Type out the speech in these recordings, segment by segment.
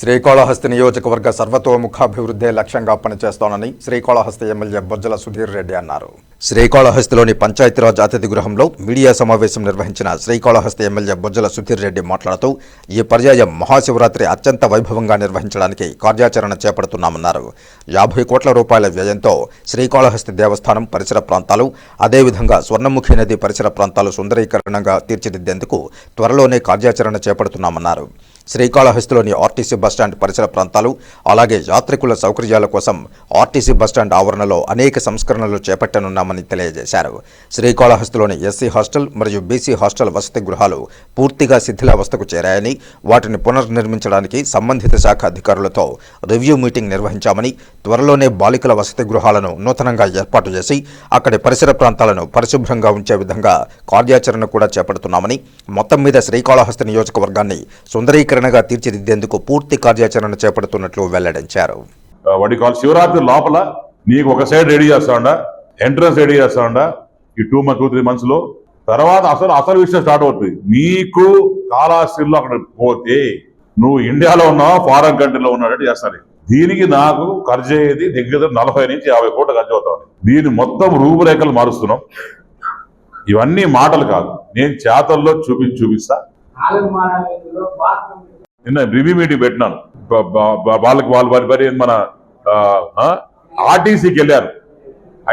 శ్రీకాళహస్తి నియోజకవర్గ సర్వతోముఖాభివృద్ధే లక్ష్యంగా పనిచేస్తోనని శ్రీకాళహస్తి ఎమ్మెల్యే బొజ్జల సుధీర్ రెడ్డి అన్నారు. శ్రీకాళహస్తిలోని పంచాయతీరాజ్ అతిథి గృహంలో మీడియా సమావేశం నిర్వహించిన శ్రీకాళహస్తి ఎమ్మెల్యే బొజ్జల సుధీర్ రెడ్డి మాట్లాడుతూ ఈ పర్యాయం మహాశివరాత్రి అత్యంత వైభవంగా నిర్వహించడానికి కార్యాచరణ చేపడుతున్నామన్నారు. యాభై కోట్ల రూపాయల వ్యయంతో శ్రీకాళహస్తి దేవస్థానం పరిసర ప్రాంతాలు అదేవిధంగా స్వర్ణముఖి నది పరిసర ప్రాంతాలు సుందరీకరణంగా తీర్చిదిద్దేందుకు త్వరలోనే కార్యాచరణ చేపడుతున్నామన్నారు. శ్రీకాళహస్తిలోని ఆర్టీసీ బస్టాండ్ పరిసర ప్రాంతాలు అలాగే యాత్రికుల సౌకర్యాల కోసం ఆర్టీసీ బస్టాండ్ ఆవరణలో అనేక సంస్కరణలు చేపట్టనున్నామని తెలియజేశారు. శ్రీకాళహస్తిలోని ఎస్సీ హాస్టల్ మరియు బీసీ హాస్టల్ వసతి గృహాలు పూర్తిగా శిథిలావస్థకు చేరాయని వాటిని పునర్నిర్మించడానికి సంబంధిత శాఖ అధికారులతో రివ్యూ మీటింగ్ నిర్వహించామని త్వరలోనే బాలికల వసతి గృహాలను నూతనంగా ఏర్పాటు చేసి అక్కడి పరిసర ప్రాంతాలను పరిశుభ్రంగా ఉంచే విధంగా కార్యాచరణ కూడా చేపడుతున్నామని మొత్తం మీద శ్రీకాళహస్తి నియోజకవర్గాన్ని సుందరీకరణ సుందరీకరణగా తీర్చిదిద్దేందుకు పూర్తి కార్యాచరణ చేపడుతున్నట్లు వెల్లడించారు. వాటి కాల్ శివరాత్రి లోపల నీకు ఒక సైడ్ రెడీ చేస్తాండా? ఎంట్రన్స్ రెడీ చేస్తాండా? ఈ టూ మంత్ టూ త్రీ మంత్స్లో? తర్వాత అసలు అసలు విషయం స్టార్ట్ అవుతుంది. నీకు కాలాస్త్రిలో అక్కడ పోతే నువ్వు ఇండియాలో ఉన్నావా? ఫారెన్ కంట్రీలో ఉన్నాడంటే చేస్తాను దీనికి నాకు ఖర్చు అయ్యేది దగ్గర నలభై నుంచి యాభై కోట్లు ఖర్చు అవుతాను దీని మొత్తం రూపురేఖలు మారుస్తున్నాం. ఇవన్నీ మాటలు కాదు. నేను చేతల్లో చూపించి చూపిస్తా. నిన్న రివ్యూ మీటింగ్ పెట్టినాను. వాళ్ళకి వాళ్ళు వారి మరి మన ఆర్టీసీకి వెళ్ళారు.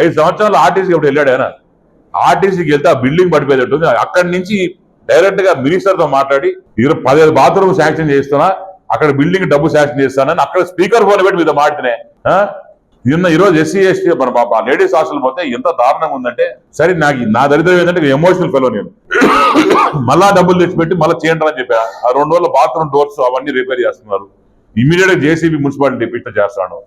ఐదు సంవత్సరాలు ఆర్టీసీకి అప్పుడు వెళ్ళాడు ఆయన. ఆర్టీసీకి వెళ్తే ఆ బిల్డింగ్ పడిపోయేటట్టుంది. అక్కడి నుంచి డైరెక్ట్గా మినిస్టర్తో మాట్లాడి ఇరవై పదిహేను బాత్రూమ్ శాంక్షన్ చేస్తున్నా అక్కడ బిల్డింగ్ డబ్బు శాంక్షన్ చేస్తానని అక్కడ స్పీకర్ ఫోన్ పెట్టి మీద మాట్లాడినే నిన్న ఈరోజు ఎస్సీ ఎస్టీ మన బాబా లేడీస్ హాస్టల్ పోతే ఎంత దారుణంగా ఉందంటే సరే నాకు నా దరిద్రం ఏంటంటే ఎమోషనల్ ఫెలో నేను. మళ్ళా డబ్బులు తెచ్చిపెట్టి మళ్ళీ చేయండి అని చెప్పా. ఆ రెండు రోజుల బాత్రూమ్ డోర్స్ అవన్నీ రిపేర్ చేస్తున్నారు. ఇమీడియట్గా జేసీబీ మున్సిపాలిటీ పిట్ట చేస్తాను.